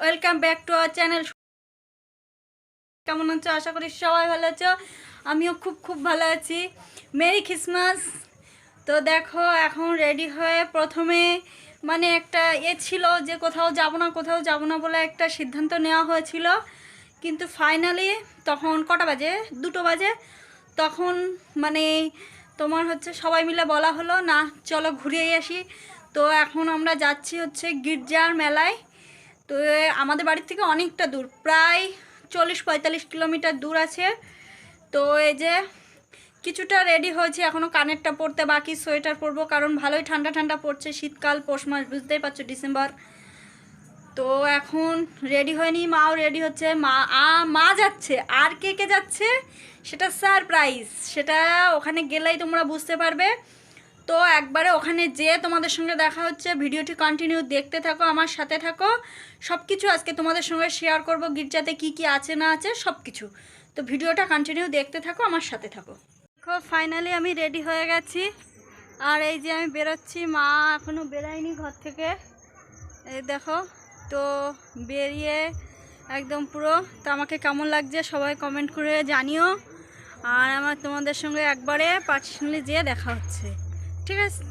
Welcome back to our channel কেমন আছো? আশা করি সবাই ভালো আছো। আমিও খুব খুব ভালো আছি। মেরি খ্রিসমাস তো দেখো, এখন রেডি হয়ে প্রথমে মানে একটা এ ছিল যে কোথাও যাব না, কোথাও যাব না বলে একটা সিদ্ধান্ত নেওয়া হয়েছিল। কিন্তু ফাইনালি তখন কটা বাজে? দুটো বাজে। তখন মানে তোমার হচ্ছে সবাই মিলে বলা হলো, না, চলো ঘুরেই আসি। তো এখন আমরা যাচ্ছি হচ্ছে গির্জার মেলায়। তো আমাদের বাড়ির থেকে অনেকটা দূর, প্রায় চল্লিশ পঁয়তাল্লিশ কিলোমিটার দূর আছে। তো এই যে কিছুটা রেডি হয়েছে এখনও কানেরটা পরতে, বাকি সোয়েটার পরবো, কারণ ভালোই ঠান্ডা ঠান্ডা পড়ছে, শীতকাল, পৌষ মাস, বুঝতেই পারছ, ডিসেম্বর। তো এখন রেডি হয়নি, মাও রেডি হচ্ছে, মা, আ, মা যাচ্ছে, আর কে কে যাচ্ছে, সেটা সারপ্রাইজ সেটা ওখানে গেলেই তোমরা বুঝতে পারবে। তো একবারে ওখানে যেয়ে তোমাদের সঙ্গে দেখা হচ্ছে। ভিডিওটি কন্টিনিউ দেখতে থাকো, আমার সাথে থাকো। সব কিছু আজকে তোমাদের সঙ্গে শেয়ার করব, গির্জাতে কি কি আছে না আছে সব কিছু তো ভিডিওটা কন্টিনিউ দেখতে থাকো, আমার সাথে থাকো। দেখো ফাইনালি আমি রেডি হয়ে গেছি। আর এই যে আমি বেরোচ্ছি, মা এখনও বেরায়নি ঘর থেকে। এই দেখো, তো বেরিয়ে একদম পুরো। তো আমাকে কেমন লাগছে সবাই কমেন্ট করে জানিও। আর আমার তোমাদের সঙ্গে একবারে পার্সোনালি যেয়ে দেখা হচ্ছে। ঠিক আছে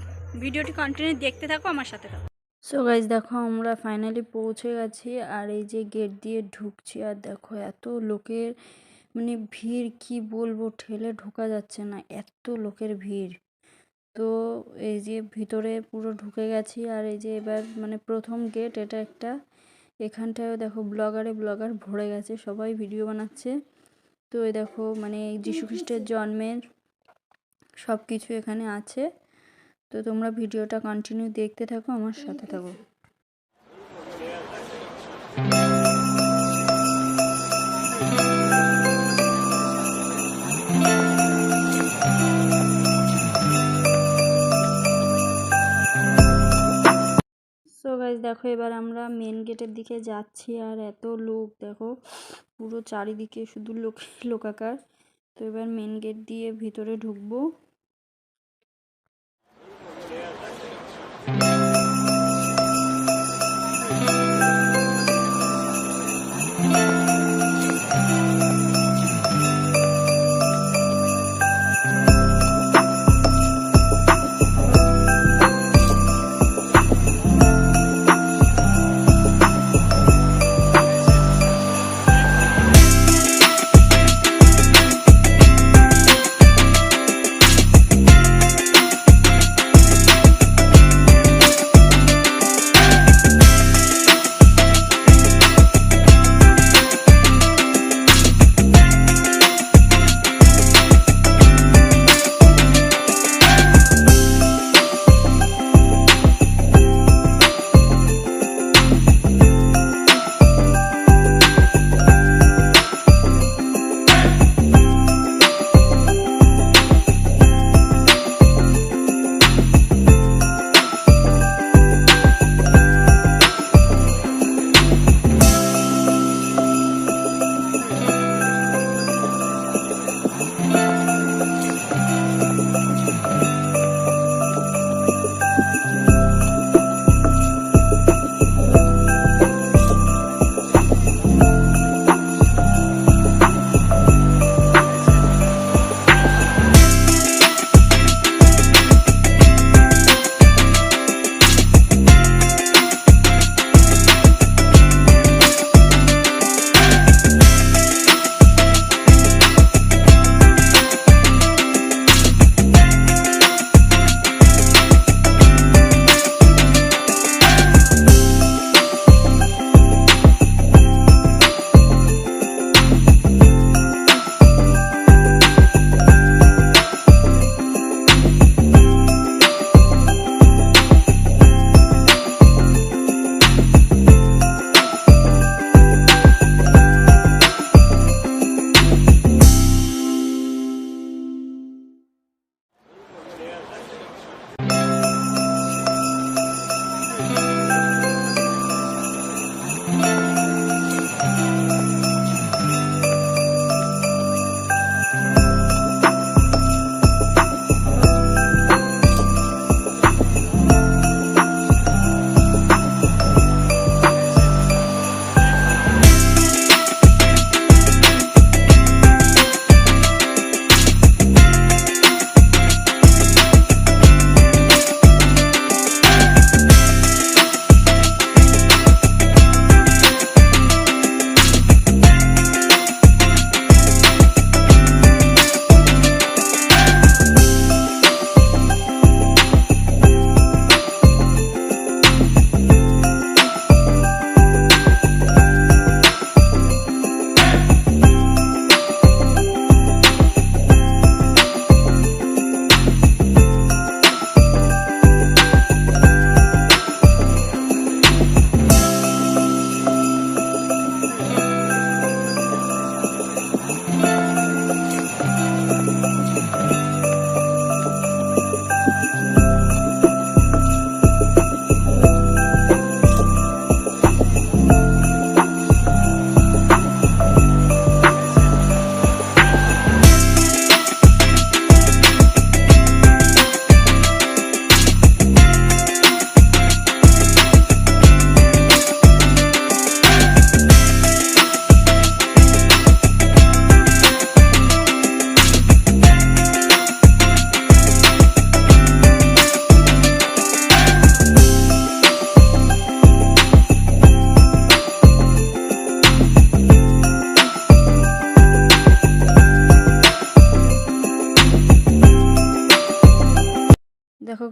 ভিডিওটি কন্টিনিউ দেখতে থাকো আমার সাথে থাকো। সো গাইজ দেখো আমরা ফাইনালি পৌঁছে গেছি আর এই যে গেট দিয়ে ঢুকছি আর দেখো এত লোকের মানে ভিড় কি বলব ঠেলে ঢোকা যাচ্ছে না এত লোকের ভিড়। তো এই যে ভিতরে পুরো ঢুকে গেছি আর এই যে এবার মানে প্রথম গেট এটা একটা এখানটায় দেখো ব্লগারে ব্লগার ভরে গেছে সবাই ভিডিও বানাচ্ছে। তো এই দেখো মানে যীশু খ্রিস্টের জন্মের সব কিছু এখানে আছে। তো তোমরা ভিডিওটা কন্টিনিউ দেখতে থাকো আমার সাথে থাকো। সো গাইজ দেখো এবার আমরা মেন গেটের দিকে যাচ্ছি আর এত লোক দেখো পুরো চারিদিকে শুধু লোক লোকাকার। তো এবার মেন গেট দিয়ে ভিতরে ঢুকবো।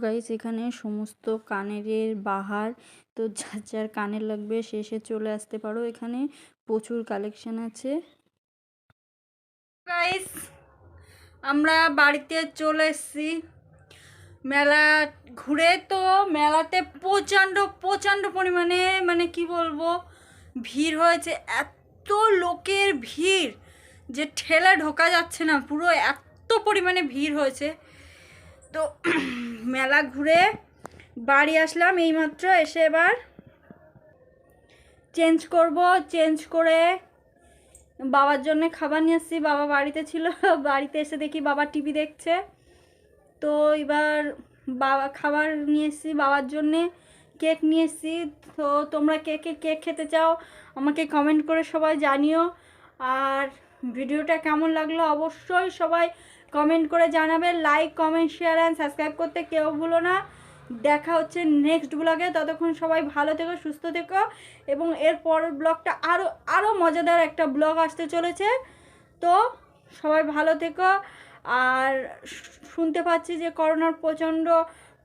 গাইস এখানে সমস্ত কানের বাহার, তো যার যার কানের লাগবে, সে চলে আসতে পারো। এখানে প্রচুর কালেকশন আছে। গাইস আমরা বাড়িতে চলে এসেছি। মেলা ঘুরে তো মেলাতে প্রচণ্ড প্রচণ্ড পরিমাণে মানে কি বলব, ভিড় হয়েছে। এত লোকের ভিড় যে ঠেলে ঢোকা যাচ্ছে না, পুরো এত পরিমাণে ভিড় হয়েছে। তো মেলা ঘুরে বাড়ি আসলাম এইমাত্র, এসে এবার চেঞ্জ করব চেঞ্জ করে বাবার জন্য খাবার নিয়ে এসেছি বাবা বাড়িতে ছিল, বাড়িতে এসে দেখি বাবা টিভি দেখছে। তো এবার বাবা, খাবার নিয়ে এসেছি, বাবার জন্যে কেক নিয়ে এসেছি। তো তোমরা কে কে কেক খেতে চাও আমাকে কমেন্ট করে সবাই জানিও। আর ভিডিওটা কেমন লাগল অবশ্যই সবাই কমেন্ট করে জানাবে। Like comment share and subscribe করতে কেউ ভুলো না। দেখা হচ্ছে নেক্সট ব্লগে ততক্ষণ সবাই ভালো থেকো, সুস্থ থেকো। এবং এর পরের ব্লগটা আরও আরও মজাদার একটা ব্লগ আসতে চলেছে। তো সবাই ভালো থেকো। আর শুনতে পাচ্ছি যে করোনার প্রচণ্ড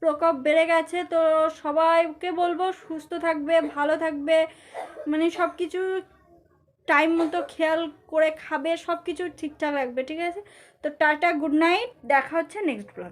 প্রকোপ বেড়ে গেছে। তো সবাইকে বলব সুস্থ থাকবে, ভালো থাকবে। মানে সব কিছু টাইম মতো খেয়াল করে খাবে সব কিছু ঠিকঠাক রাখবে, ঠিক আছে? তো টাটা গুড নাইট দেখা হচ্ছে নেক্সট ব্লগ